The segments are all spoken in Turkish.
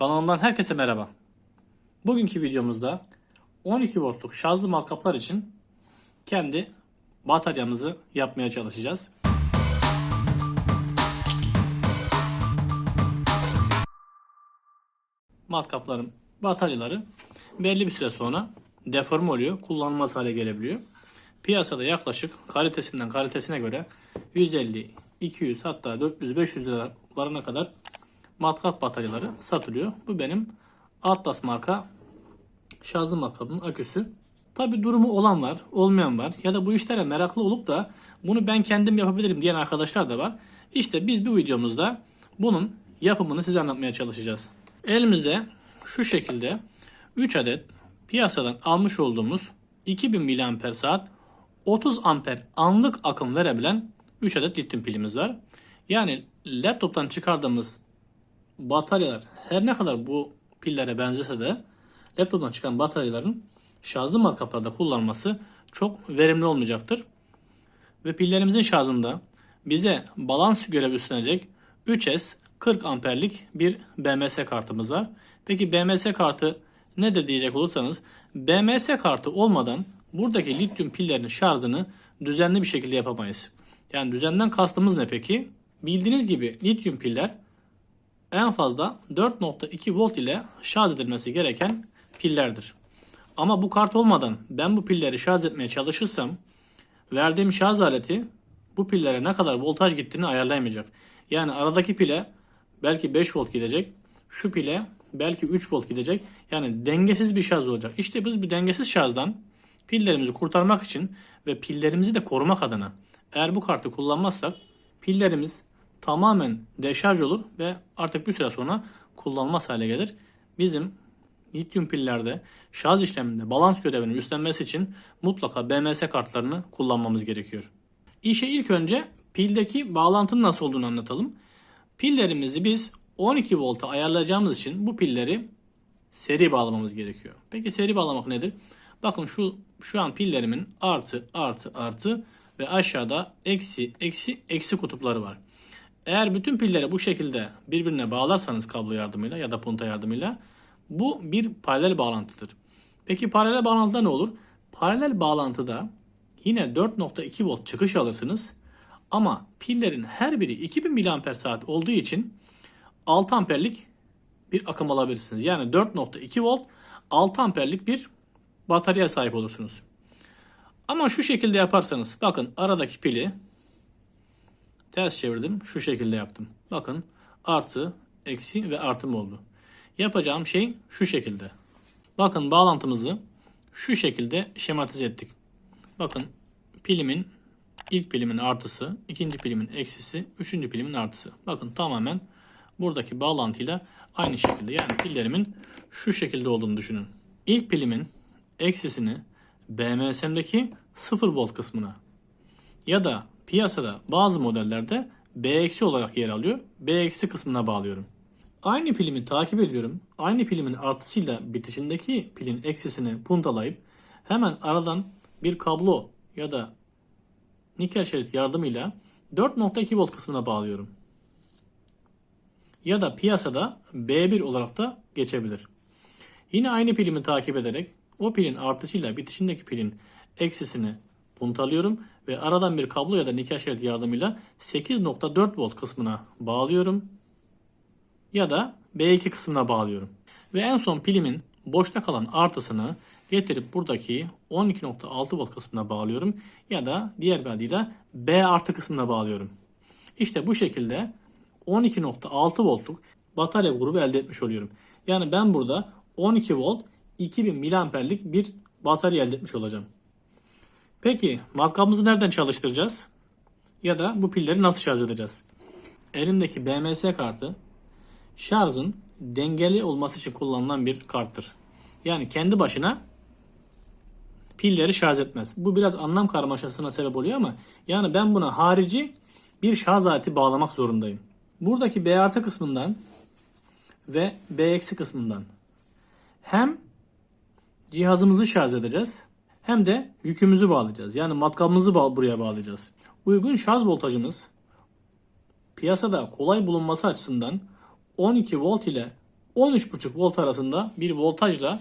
Kanalımdan herkese merhaba. Bugünkü videomuzda 12 voltluk şarjlı matkaplar için kendi bataryamızı yapmaya çalışacağız. Matkapların bataryaları belli bir süre sonra deforme oluyor, kullanılmaz hale gelebiliyor. Piyasada yaklaşık kalitesinden kalitesine göre 150, 200 hatta 400, 500 liralarına kadar matkap bataryaları satılıyor. Bu benim Atlas marka şarjlı matkapın aküsü. Tabi durumu olan var, olmayan var ya da bu işlere meraklı olup da bunu ben kendim yapabilirim diyen arkadaşlar da var. İşte biz bu videomuzda bunun yapımını size anlatmaya çalışacağız. Elimizde şu şekilde 3 adet piyasadan almış olduğumuz 2000 mAh saat 30 amper anlık akım verebilen 3 adet lityum pilimiz var. Yani laptoptan çıkardığımız bataryalar her ne kadar bu pillere benzese de laptoptan çıkan bataryaların şarjlı matkaplarda kullanılması çok verimli olmayacaktır. Ve pillerimizin şarjında bize balans görevi üstlenecek 3S 40 amperlik bir BMS kartımız var. Peki BMS kartı nedir diyecek olursanız BMS kartı olmadan buradaki lityum pillerin şarjını düzenli bir şekilde yapamayız. Yani düzenden kastımız ne peki? Bildiğiniz gibi lityum piller en fazla 4.2 volt ile şarj edilmesi gereken pillerdir. Ama bu kart olmadan ben bu pilleri şarj etmeye çalışırsam verdiğim şarj aleti bu pillere ne kadar voltaj gittiğini ayarlayamayacak. Yani aradaki pile belki 5 volt gidecek. Şu pile belki 3 volt gidecek. Yani dengesiz bir şarj olacak. İşte biz bir dengesiz şarjdan pillerimizi kurtarmak için ve pillerimizi de korumak adına eğer bu kartı kullanmazsak pillerimiz tamamen deşarj olur ve artık bir süre sonra kullanılmaz hale gelir. Bizim lityum pillerde şarj işleminde balans görevini üstlenmesi için mutlaka BMS kartlarını kullanmamız gerekiyor. İşe ilk önce pildeki bağlantının nasıl olduğunu anlatalım. Pillerimizi biz 12 volta ayarlayacağımız için bu pilleri seri bağlamamız gerekiyor. Peki seri bağlamak nedir? Bakın şu şu an pillerimin artı artı artı ve aşağıda eksi eksi eksi kutupları var. Eğer bütün pilleri bu şekilde birbirine bağlarsanız kablo yardımıyla ya da punta yardımıyla bu bir paralel bağlantıdır. Peki paralel bağlantıda ne olur? Paralel bağlantıda yine 4.2 volt çıkış alırsınız. Ama pillerin her biri 2000 mAh olduğu için 6 amperlik bir akım alabilirsiniz. Yani 4.2 volt 6 amperlik bir bataryaya sahip olursunuz. Ama şu şekilde yaparsanız bakın aradaki pili ters çevirdim. Şu şekilde yaptım. Bakın artı, eksi ve artım oldu. Yapacağım şey şu şekilde. Bakın bağlantımızı şu şekilde şematize ettik. Bakın pilimin ilk pilimin artısı, ikinci pilimin eksisi, üçüncü pilimin artısı. Bakın tamamen buradaki bağlantıyla aynı şekilde yani pillerimin şu şekilde olduğunu düşünün. İlk pilimin eksisini BMS'mdeki 0 volt kısmına ya da piyasada bazı modellerde B olarak yer alıyor. B kısmına bağlıyorum. Aynı pilimi takip ediyorum. Aynı pilimin artısıyla bitişindeki pilin eksisini puntalayıp hemen aradan bir kablo ya da nikel şerit yardımıyla 4.2 volt kısmına bağlıyorum. Ya da piyasada B1 olarak da geçebilir. Yine aynı pilimi takip ederek o pilin artışıyla bitişindeki pilin eksisini puntalıyorum ve aradan bir kablo ya da nikel şerit yardımıyla 8.4 volt kısmına bağlıyorum ya da B2 kısmına bağlıyorum. Ve en son pilimin boşta kalan artısını getirip buradaki 12.6 volt kısmına bağlıyorum ya da diğer bir adıyla B artı kısmına bağlıyorum. İşte bu şekilde 12.6 voltluk batarya grubu elde etmiş oluyorum. Yani ben burada 12 volt 2000 miliamperlik bir batarya elde etmiş olacağım. Peki matkabımızı nereden çalıştıracağız? Ya da bu pilleri nasıl şarj edeceğiz? Elimdeki BMS kartı şarjın dengeli olması için kullanılan bir karttır. Yani kendi başına pilleri şarj etmez. Bu biraz anlam karmaşasına sebep oluyor ama yani ben buna harici bir şarj aleti bağlamak zorundayım. Buradaki B artı kısmından ve B eksi kısmından hem cihazımızı şarj edeceğiz hem de yükümüzü bağlayacağız. Yani matkabımızı buraya bağlayacağız. Uygun şarj voltajımız piyasada kolay bulunması açısından 12 volt ile 13.5 volt arasında bir voltajla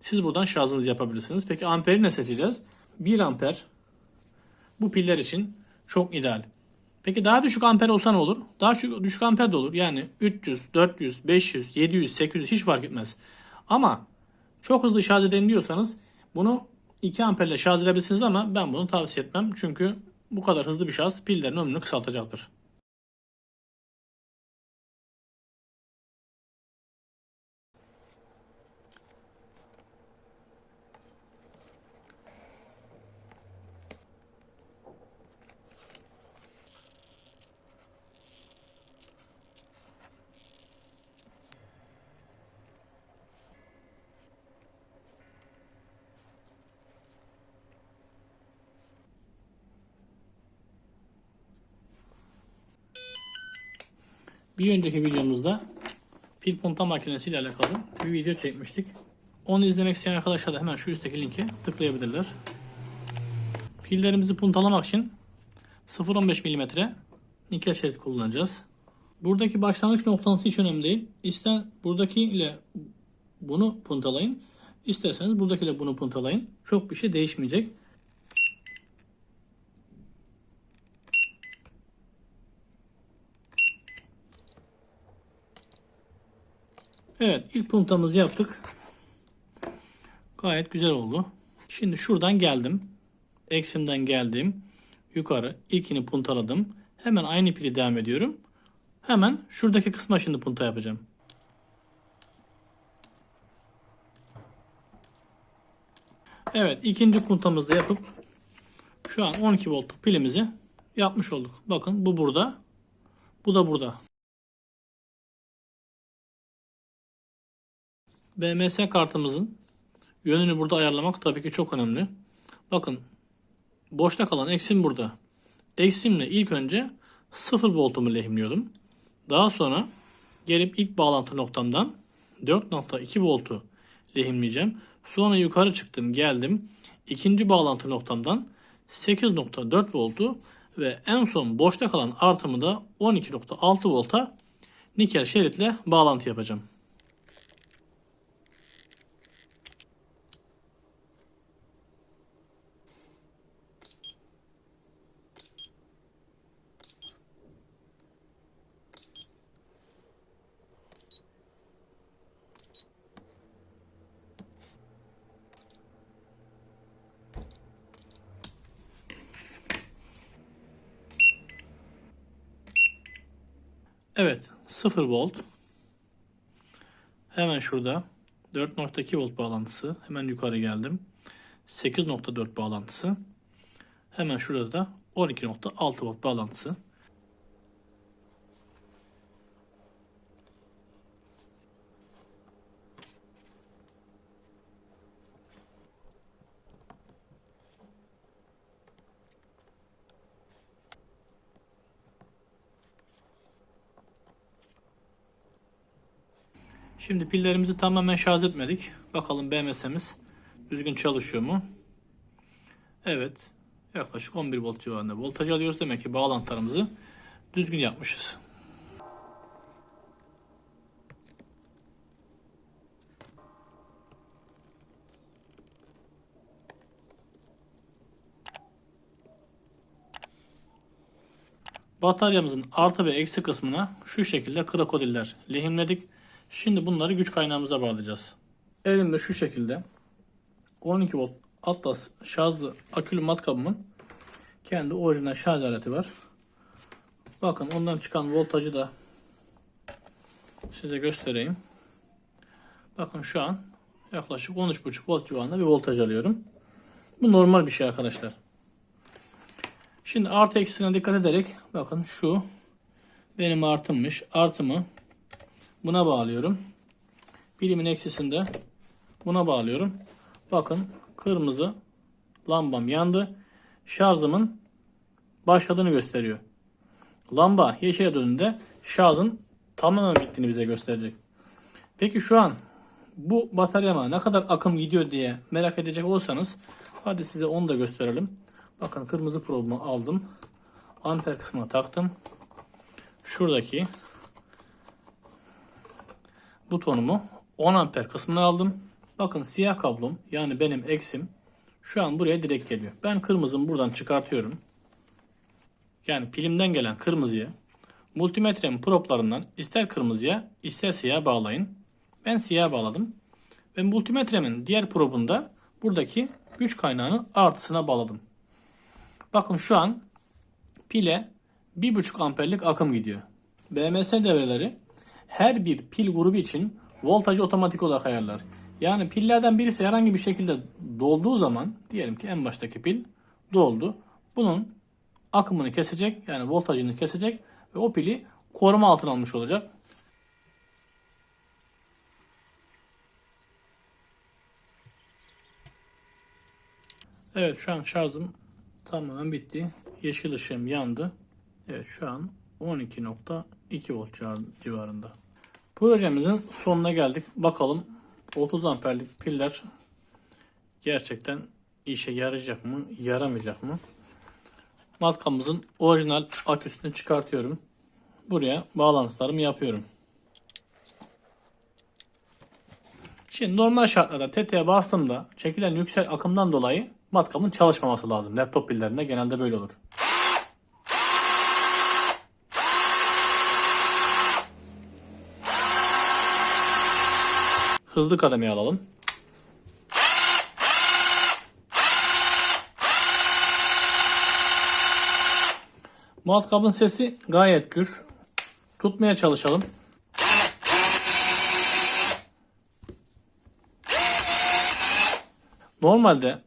siz buradan şarjınızı yapabilirsiniz. Peki amperi ne seçeceğiz? 1 amper bu piller için çok ideal. Peki daha düşük amper olsa ne olur? Daha düşük, düşük amper de olur. Yani 300, 400, 500, 700, 800 hiç fark etmez. Ama çok hızlı şarj edeyim diyorsanız bunu 2 amperle şarj edebilirsiniz ama ben bunu tavsiye etmem. Çünkü bu kadar hızlı bir şarj pillerin ömrünü kısaltacaktır. Bir önceki videomuzda pil punta makinesi ile alakalı bir video çekmiştik. Onu izlemek isteyen arkadaşlar da hemen şu üstteki linke tıklayabilirler. Pillerimizi puntalamak için 0.15 mm nikel şerit kullanacağız. Buradaki başlangıç noktası hiç önemli değil. İster buradaki ile bunu puntalayın. İsterseniz buradaki ile bunu puntalayın. Çok bir şey değişmeyecek. Evet ilk puntamızı yaptık. Gayet güzel oldu. Şimdi şuradan geldim. Eksimden geldim. Yukarı ilkini puntaladım. Hemen aynı pili devam ediyorum. Hemen şuradaki kısma şimdi punta yapacağım. Evet ikinci puntamızı da yapıp şu an 12 voltluk pilimizi yapmış olduk. Bakın bu burada. Bu da burada. BMS kartımızın yönünü burada ayarlamak tabii ki çok önemli. Bakın boşta kalan eksim burada. Eksimle ilk önce 0 voltumu lehimliyordum. Daha sonra gelip ilk bağlantı noktamdan 4.2 voltu lehimleyeceğim. Sonra yukarı çıktım geldim. ikinci bağlantı noktamdan 8.4 voltu ve en son boşta kalan artımı da 12.6 volta nikel şeritle bağlantı yapacağım. Evet 0 volt. Hemen şurada 4.2 volt bağlantısı. Hemen yukarı geldim. 8.4 bağlantısı. Hemen şurada da 12.6 volt bağlantısı. Şimdi pillerimizi tamamen şarj etmedik. Bakalım BMS'imiz düzgün çalışıyor mu? Evet. Yaklaşık 11 volt civarında voltaj alıyoruz. Demek ki bağlantılarımızı düzgün yapmışız. Bataryamızın artı ve eksi kısmına şu şekilde krokodiller lehimledik. Şimdi bunları güç kaynağımıza bağlayacağız. Elimde şu şekilde 12 volt Atlas şarjlı akülü matkabımın kendi orijinal şarj aleti var. Bakın ondan çıkan voltajı da size göstereyim. Bakın şu an yaklaşık 13.5 volt civarında bir voltaj alıyorum. Bu normal bir şey arkadaşlar. Şimdi artı eksisine dikkat ederek bakın şu benim artımmış. Artımı buna bağlıyorum. Bilimin eksisinde buna bağlıyorum. Bakın kırmızı lambam yandı. Şarjımın başladığını gösteriyor. Lamba yeşile döndüğünde şarjın tamamen bittiğini bize gösterecek. Peki şu an bu bataryama ne kadar akım gidiyor diye merak edecek olursanız hadi size onu da gösterelim. Bakın kırmızı probumu aldım. Amper kısmına taktım. Şuradaki butonumu 10 amper kısmına aldım. Bakın siyah kablom yani benim eksim şu an buraya direkt geliyor. Ben kırmızımı buradan çıkartıyorum. Yani pilimden gelen kırmızıya multimetremin proplarından ister kırmızıya ister siyah bağlayın. Ben siyah bağladım. Ve multimetremin diğer probunda buradaki güç kaynağının artısına bağladım. Bakın şu an pile 1.5 amperlik akım gidiyor. BMS devreleri her bir pil grubu için voltajı otomatik olarak ayarlar. Yani pillerden birisi herhangi bir şekilde dolduğu zaman diyelim ki en baştaki pil doldu. Bunun akımını kesecek yani voltajını kesecek ve o pili koruma altına almış olacak. Evet şu an şarjım tamamen bitti. Yeşil ışığım yandı. Evet şu an 12.2 volt civar- civarında. Projemizin sonuna geldik. Bakalım 30 amperlik piller gerçekten işe yarayacak mı, yaramayacak mı? Matkamızın orijinal aküsünü çıkartıyorum. Buraya bağlantılarımı yapıyorum. Şimdi normal şartlarda tetiğe bastığımda çekilen yüksek akımdan dolayı matkamın çalışmaması lazım. Laptop pillerinde genelde böyle olur. Hızlı kademeye alalım. Matkabın sesi gayet gür. Tutmaya çalışalım. Normalde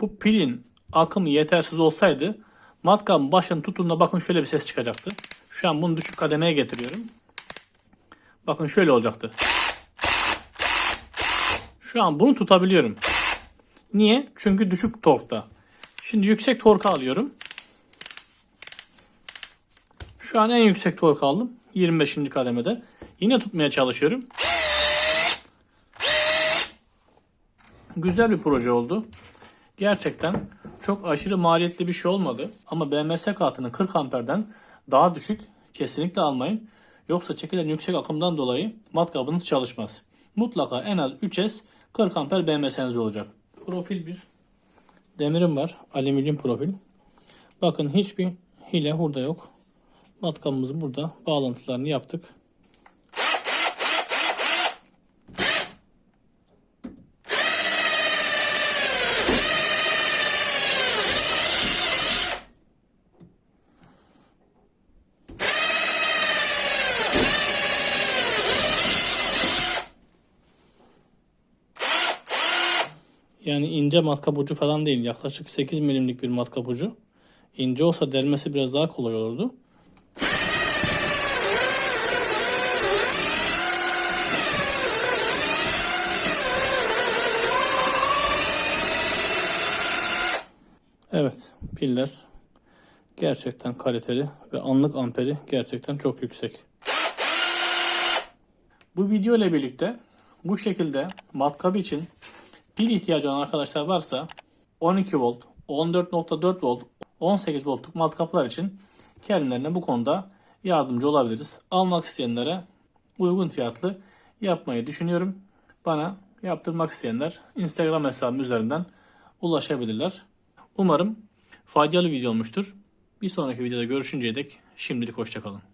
bu pilin akımı yetersiz olsaydı matkabın başını tuttuğunda bakın şöyle bir ses çıkacaktı. Şu an bunu düşük kademeye getiriyorum. Bakın şöyle olacaktı. Şu an bunu tutabiliyorum. Niye? Çünkü düşük torkta. Şimdi yüksek torka alıyorum. Şu an en yüksek tork aldım. 25. kademede. Yine tutmaya çalışıyorum. Güzel bir proje oldu. Gerçekten çok aşırı maliyetli bir şey olmadı. Ama BMS kartını 40 amperden daha düşük kesinlikle almayın. Yoksa çekilen yüksek akımdan dolayı matkabınız çalışmaz. Mutlaka en az 3S 40 amper BMS'niz olacak. Profil bir demirim var. Alüminyum profil. Bakın hiçbir hile hurda yok. Matkabımızı burada bağlantılarını yaptık. Yani ince matkap ucu falan değil. Yaklaşık 8 milimlik bir matkap ucu. İnce olsa delmesi biraz daha kolay olurdu. Evet, piller gerçekten kaliteli ve anlık amperi gerçekten çok yüksek. Bu video ile birlikte bu şekilde matkap için pil ihtiyacı olan arkadaşlar varsa 12 volt, 14.4 volt, 18 voltluk matkaplar için kendilerine bu konuda yardımcı olabiliriz. Almak isteyenlere uygun fiyatlı yapmayı düşünüyorum. Bana yaptırmak isteyenler Instagram hesabım üzerinden ulaşabilirler. Umarım faydalı video olmuştur. Bir sonraki videoda görüşünceye dek şimdilik hoşçakalın.